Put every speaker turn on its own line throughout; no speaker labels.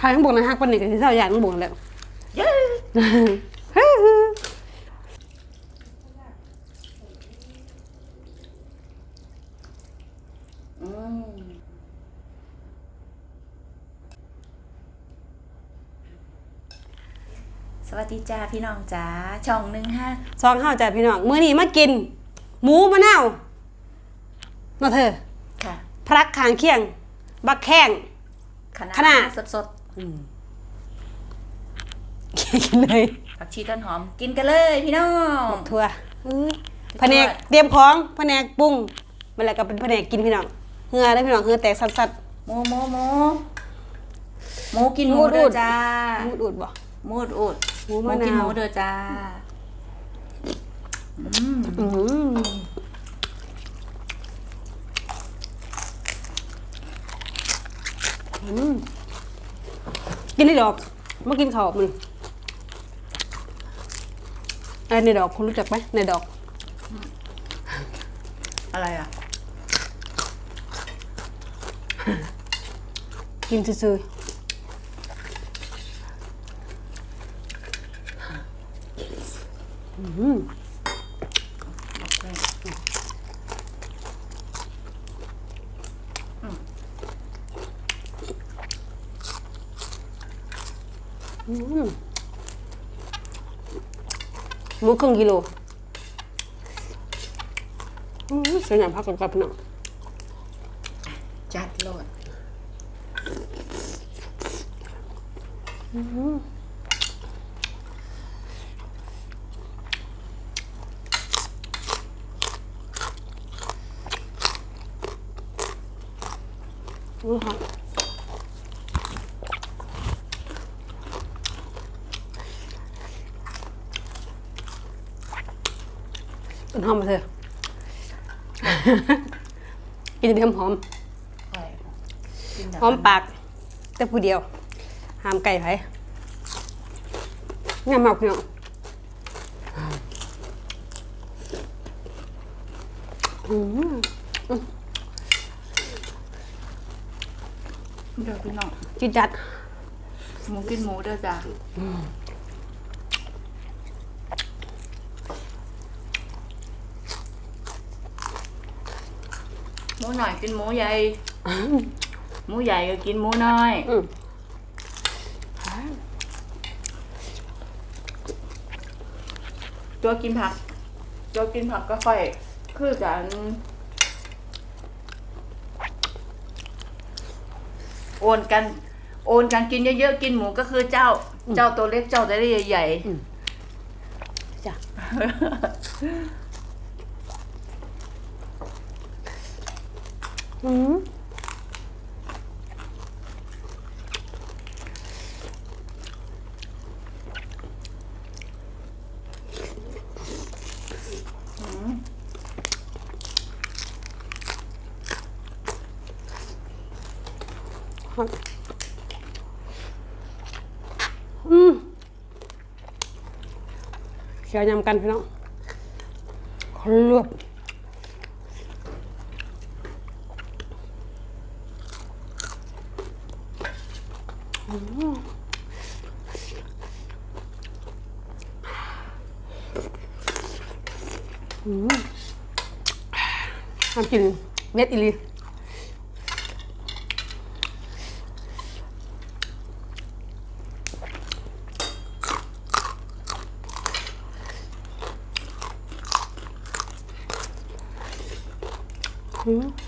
ใครข้างบนนะฮักปันนี่กับที่เท่าอย่างข้างบนแล้ว
เย้อืมสวัสดีจ้าพี่น้องจ้าช่องหนึ่งห้า
ซองข้าวจ้ะพี่น้องมื้อนี้มากิน หมูมะนาวเนาะเธอ
ค่ะ
พรักคางเคียง บักแข้ง
คณะ
คณะ
สดสด
กินเลย
ๆผักชีต้นหอม กินกันเลยพี่น้อง
ทั่วอื้อแผนกเตรียมของแผนกปรุงมันแล้วก็เป็นแผนกกินพี่น้องเหงือได้อพี่น้องเหงือแตกสัด
หมูหมูหมูหมูกินหมู
มูด
เด้อ
อุด
จ้า
ๆมูดอุดบ่
มูดอุด
หมูมะนาว
กินหมูเด้อจ้าอืม
อืมอืม กินได้ดอกมากินข้าวมันอะไรในดอกคุณรู้จักไหมในดอก
อะไรอะ
กินซื่อๆอืมอืม หมูครึ่งกิโลอืมสวยงามพักกับกับพี่น้อง
จัดโลด
นี่ค่ะ ต้นหอมมาเถอะ กินเดียวหอม
อร่อยกินแบบ
หอมปาก แต่ผู้เดียว หามไก่ไผ่งามมากพี่น้องอืม
เดี๋ยวพี่น้อง
จิดจัด
หมูกินหมูเด้อจ้า หมูหน่อยกินหมูใหญ่ หมูใหญ่ก็กินหมูน้อย
อืม
ตัวกินผัก ตัวกินผักก็ค่อย คือกันโอนกัน โอนกันกินเยอะๆกินหมูก็คือเจ้า เจ้าตัวเล็กเจ้าจะได้ใหญ่
จ้ะ อืมอืมเขียวยำกันพี่น้องคนลวกอืมอืมันกินเม็ดอีลีอืม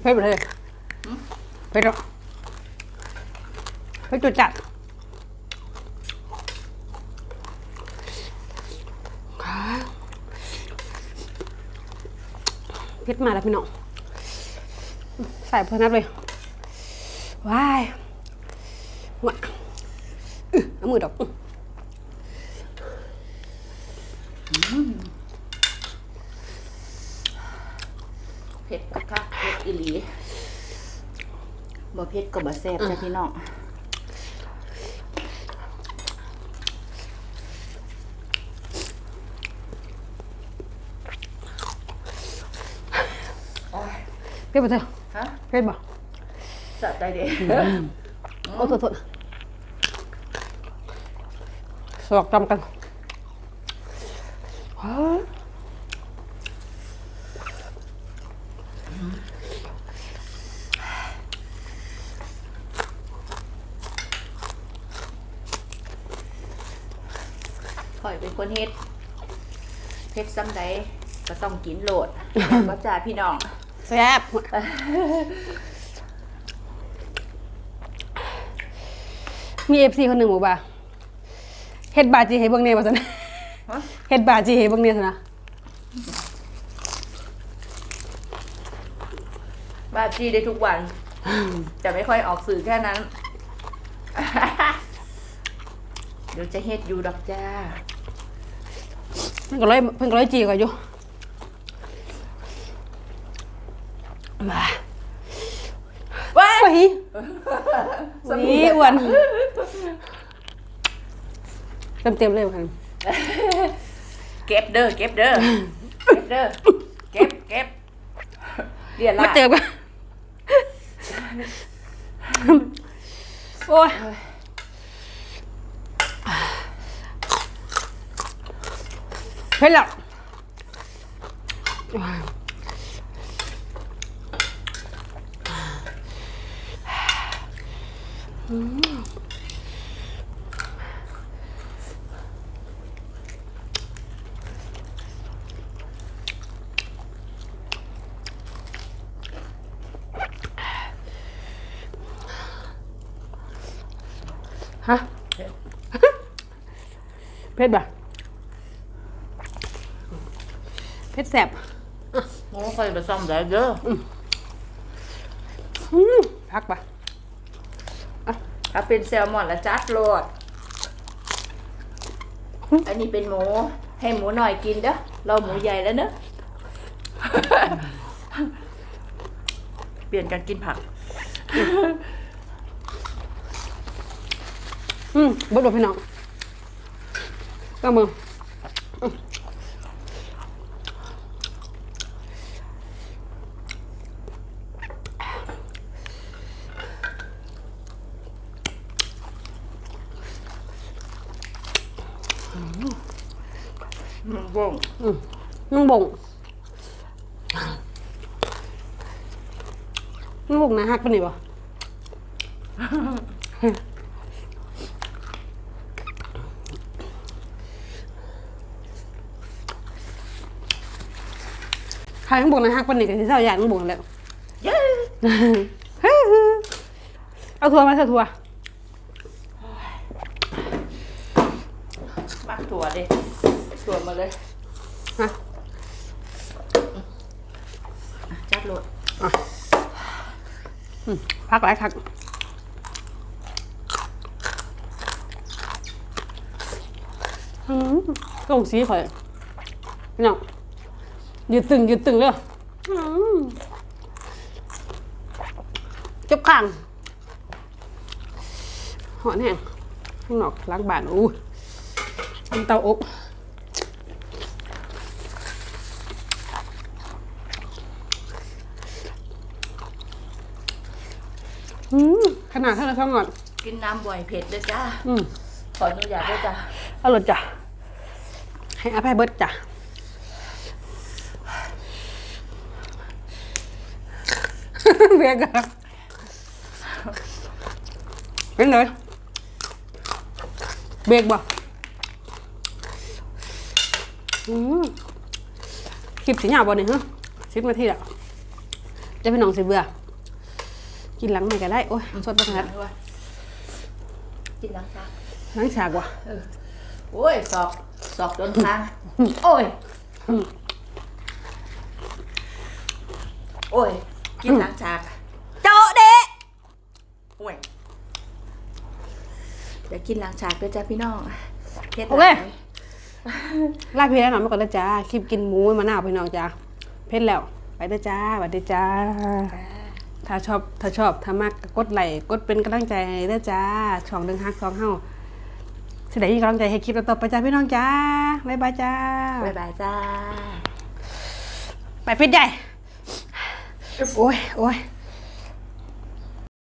เผ็ดไปเลยเผ็ดหรอเผ็ดจุดจัดเผ็ดมาแล้วพี่น้องใส่เพิ่มนับเลยว้ายว้าอื้อเอามือดอก
เผ็ดคักเผ็ด อีหลีบ่เผ็ดก็บ่แซ่บจ้ะพี่น้องโอ้ย
เผ็ดบ่เธอ
ฮะ
เผ็ดบ่
สะใจเด้
โอ้โทษโทษสอกจำกันว้าว
ข่อยเป็ นเฮ็ดเฮ็ดซ้ำใดก็ต้องกินโหลดก็จ่าพี่น้อง
แซ่บมีเอฟซีคนหนึ่งบอกว่าเฮ็ดบาจีให้เบิ่งแน่ว่าซั่นเฮ็ดบาจีให้เบิ่งแน่ซั่นนะ
บาจีได้ทุกวันจะไม่ค่อยออกสื่อแค่นั้น เดี๋ยวจะเฮ็ดอยู่ดอกจ้า
เพิ่นก็เลยเพิ่นก็เลยจีก็อยู่มา
ว้าย
โอ้ยนี่อ้วนเต็มๆเลยว่าคั่น
เก็บเด้อเก็บเด้อเก็บเด้อเก็บเก็บเรียนละ
มาเจอกันโอ้ย เผ็ดแล้วฮะเผ็ดป่ะเผ็ดแสบ
โอ้ค่อยไปซ่อมได้เด้อ
อืมพักป่ะ
ถ้าเป็นแซลมอนละจัดโลด อันนี้เป็นหมู ให้หมูหน่อยกินเด้อ เราหมูใหญ่แล้วเนอะ เปลี่ยนกันกินผัก
อืมบดบพี่น้องก็มืออืม
หมูบ่ง
นุ่งบ่งนุ่งบ่งนะฮักปะนี่บ่ใครนุ่งบ่งนะฮักปะนี่กับที่เท่าอย่างนุ่งบ่งแล้ว
เย้
เอาทัวร์มาเถอะทัวร์
มักถั่วดิถั่วมาเลย
ฮะ
จัดโลด
อืมพักหลายคักอืมกงสีข่อยพี่น้องยืดตึงยืดตึงเลยอืมเจ็บข้างหอนแห้งข้างนอกล้างบ้านอู้เป็นเตาอบ อืมขนาดเท่าไหร่ช่องก่อน
กินน้ำบ่อยเผ็ดด้วยจ้า
อืม
ขออนุญาตด้วยจ้า
เอารถจ้ะ ให้อภัยเบิดจ้ะเบียกอะเป็นเลยเบรกบ่อืมคลิปสีหยาบ่เนี่ยฮะสิบนาทีแล้วจะเป็นน้องสิเบื่อ กินหลังไม่ก็ได้ โอ้ยสดไปทางนั้น
ด้วยกินล้างจาน
หลังฉากว่ะ
โอ้ยสอกสอกโดนทางโอ้ย โอ้ย กินล้างฉาก
เจาะเดะ
กินหลังฉากด้วยจ้าพี่น้องเฮ็ด
โอเคลาพี่แล้วหน่อยมาก่อนนะจ้าคลิปกินหมูมะนาวพี่น้องจ้าเผ็ดแล้ว ไปเด้อจ้าสวัสดีจ้า ถ้าชอบถ้าชอบถ้ามากก็กดไลค์กดเป็นกำลังใจให้เด้อจ้า ช่องเดิงฮักช่องเฮาสิได้มีกำลังใจให้คลิปต่อๆไปจ้าพี่น้องจ้าบ๊ายบายจ้า
บ๊ายบายจ้า
ไปพิษใหญ่ โอ้ยโอ้ย